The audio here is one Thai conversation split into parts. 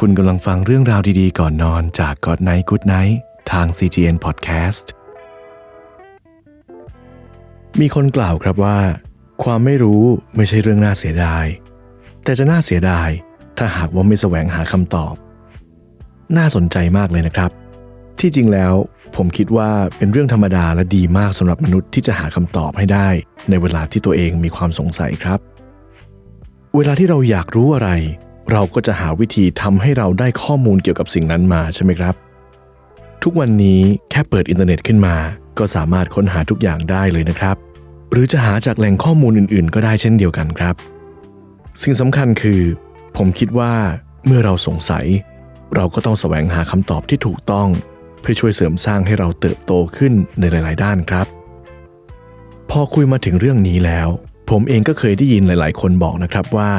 คุณกำลังฟังเรื่องราวดีๆ ก่อนนอนจาก God Night Good Night ทาง CGN Podcast มีคนกล่าวครับว่า ความไม่รู้ไม่ใช่เรื่องน่าเสียดาย แต่จะน่าเสียดายถ้าหากว่าไม่แสวงหาคำตอบ น่าสนใจมากเลยนะครับ ที่จริงแล้วผมคิดว่าเป็นเรื่องธรรมดาและดีมากสำหรับมนุษย์ที่จะหาคำตอบให้ได้ ในเวลาที่ตัวเองมีความสงสัยครับ เวลาที่เราอยากรู้อะไร เราก็จะหาวิธีทำให้เราได้ข้อมูลเกี่ยวกับสิ่งนั้นมาใช่ไหมครับ ทุกวันนี้แค่เปิดอินเทอร์เน็ตขึ้นมา ก็สามารถค้นหาทุกอย่างได้เลยนะครับ หรือจะหาจากแหล่งข้อมูลอื่น ๆ ก็ได้เช่นเดียวกันครับ สิ่งสำคัญคือ ผมคิดว่าเมื่อเราสงสัย เราก็ต้องแสวงหาคำตอบที่ถูกต้อง เพื่อช่วยเสริมสร้างให้เราเติบโตขึ้นในหลาย ๆ ด้านครับ พอคุยมาถึงเรื่องนี้แล้ว ผมเองก็เคยได้ยินหลาย ๆ คนบอกนะครับว่า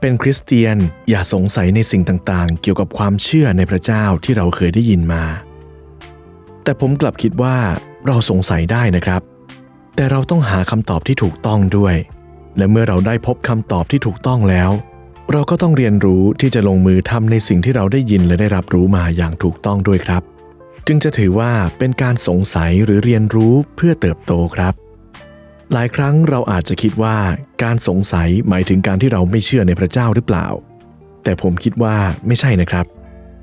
เป็นคริสเตียนอย่าสงสัยในสิ่งต่างๆ เกี่ยวกับความเชื่อในพระเจ้าที่เราเคยได้ยินมา แต่ผมกลับคิดว่าเราสงสัยได้นะครับ แต่เราต้องหาคำตอบที่ถูกต้องด้วย และเมื่อเราได้พบคำตอบที่ถูกต้องแล้ว เราก็ต้องเรียนรู้ที่จะลงมือทำในสิ่งที่เราได้ยินและได้รับรู้มาอย่างถูกต้องด้วยครับ จึงจะถือว่าเป็นการสงสัยหรือเรียนรู้เพื่อเติบโตครับ หลายครั้งเราอาจจะคิดว่าการสงสัยหมายถึงการที่เราไม่เชื่อในพระเจ้าหรือเปล่า แต่ผมคิดว่าไม่ใช่นะครับ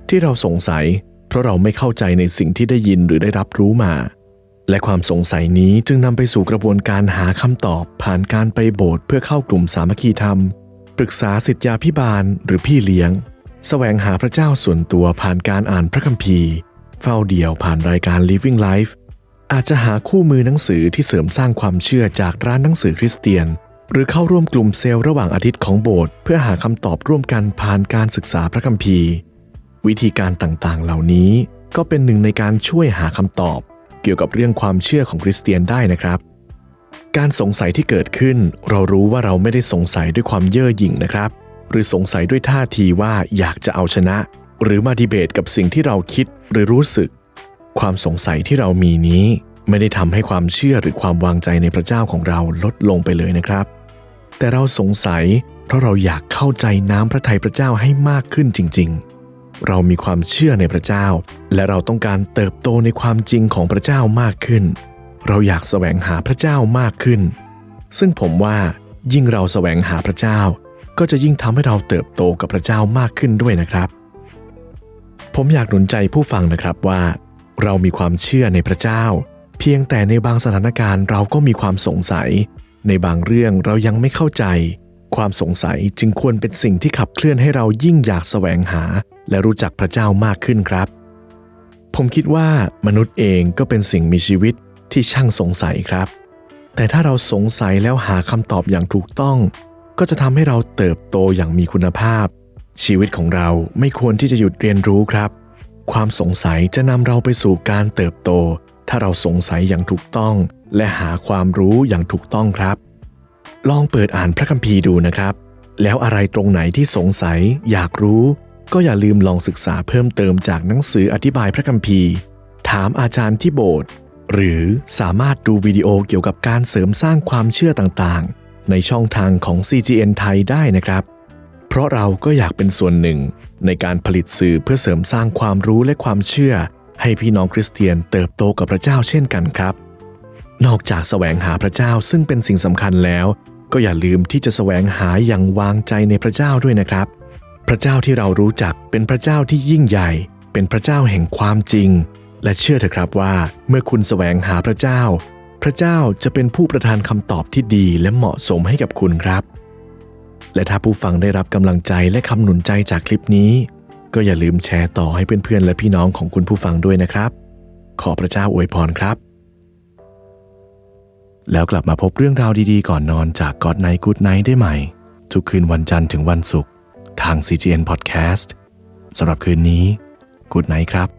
ที่เราสงสัย เพราะเราไม่เข้าใจในสิ่งที่ได้ยินหรือได้รับรู้มา และความสงสัยนี้จึงนำไปสู่กระบวนการหาคำตอบ ผ่านการไปโบสถ์เพื่อเข้ากลุ่มสามัคคีธรรม ปรึกษาสิทธยาพิบาลหรือพี่เลี้ยงแสวงหาพระเจ้าส่วนตัวผ่านการอ่านพระคัมภีร์ เฝ้าเดี่ยวผ่านรายการ Living Life อาจจะหาคู่มือหนังสือที่เสริมสร้างความเชื่อจากร้านหนังสือคริสเตียน หรือเข้าร่วมกลุ่มเซลล์ระหว่างอาทิตย์ของโบสถ์เพื่อหาคำตอบร่วมกันผ่านการศึกษาพระคัมภีร์ วิธีการต่างๆ เหล่านี้ก็เป็นหนึ่งในการช่วยหาคำตอบ เกี่ยวกับเรื่องความเชื่อของคริสเตียนได้นะครับ การสงสัยที่เกิดขึ้น เรารู้ว่าเราไม่ได้สงสัยด้วยความเย่อหยิ่งนะครับ หรือสงสัยด้วยท่าทีว่าอยากจะเอาชนะ หรือมาดีเบตกับสิ่งที่เราคิดหรือรู้สึก ความสงสัยที่เรามีนี้ไม่ได้ทำให้ความเชื่อหรือความวางใจในพระเจ้าของเราลดลงไปเลยนะครับ แต่เราสงสัยเพราะเราอยากเข้าใจน้ำพระทัยพระเจ้าให้มากขึ้นจริง ๆ เรามีความเชื่อในพระเจ้า และเราต้องการเติบโตในความจริงของพระเจ้ามากขึ้น เราอยากแสวงหาพระเจ้ามากขึ้น ซึ่งผมว่ายิ่งเราแสวงหาพระเจ้า ก็จะยิ่งทำให้เราเติบโตกับพระเจ้ามากขึ้นด้วยนะครับ ผมอยากหนุนใจผู้ฟังนะครับว่า เรามีความเชื่อในพระเจ้า เพียงแต่ในบางสถานการณ์เราก็มีความสงสัย ในบางเรื่องเรายังไม่เข้าใจ ความสงสัยจึงควรเป็นสิ่งที่ขับเคลื่อนให้เรายิ่งอยากแสวงหา และรู้จักพระเจ้ามากขึ้นครับ ผมคิดว่ามนุษย์เองก็เป็นสิ่งมีชีวิตที่ช่างสงสัยครับ แต่ถ้าเราสงสัยแล้วหาคำตอบอย่างถูกต้อง ก็จะทำให้เราเติบโตอย่างมีคุณภาพ ชีวิตของเราไม่ควรที่จะหยุดเรียนรู้ครับ ความสงสัยจะนำเราไปสู่การเติบโต ถ้าเราสงสัยอย่างถูกต้อง และหาความรู้อย่างถูกต้องครับ ลองเปิดอ่านพระคัมภีร์ดูนะครับ แล้วอะไรตรงไหนที่สงสัย อยากรู้ ก็อย่าลืมลองศึกษาเพิ่มเติมจากหนังสืออธิบายพระคัมภีร์ ถามอาจารย์ที่โบสถ์หรือสามารถดูวิดีโอเกี่ยวกับการเสริมสร้างความเชื่อต่างๆ ในช่องทางของ CGN ไทยได้นะครับ เพราะเราก็อยากเป็นส่วนหนึ่ง ในการผลิตสื่อเพื่อเสริมสร้างความรู้และความเชื่อ ให้พี่น้องคริสเตียนเติบโตกับพระเจ้าเช่นกันครับ นอกจากแสวงหาพระเจ้าซึ่งเป็นสิ่งสำคัญแล้ว ก็อย่าลืมที่จะแสวงหาอย่างวางใจในพระเจ้าด้วยนะครับ พระเจ้าที่เรารู้จักเป็นพระเจ้าที่ยิ่งใหญ่ เป็นพระเจ้าแห่งความจริง และเชื่อเถอะครับว่า เมื่อคุณแสวงหาพระเจ้า พระเจ้าจะเป็นผู้ประทานคำตอบที่ดีและเหมาะสมให้กับคุณครับ และถ้าผู้ฟังได้รับกำลังใจและคำหนุนใจจากคลิปนี้ ก็อย่าลืมแชร์ต่อให้เพื่อนๆและพี่น้องของคุณผู้ฟังด้วยนะครับ ขอพระเจ้าอวยพรครับ แล้วกลับมาพบเรื่องราวดีๆ ก่อนนอนจาก God Night Good Night ได้ใหม่ ทุกคืนวันจันทร์ถึงวันศุกร์ทาง CGN Podcast สำหรับคืนนี้ Good Night ครับ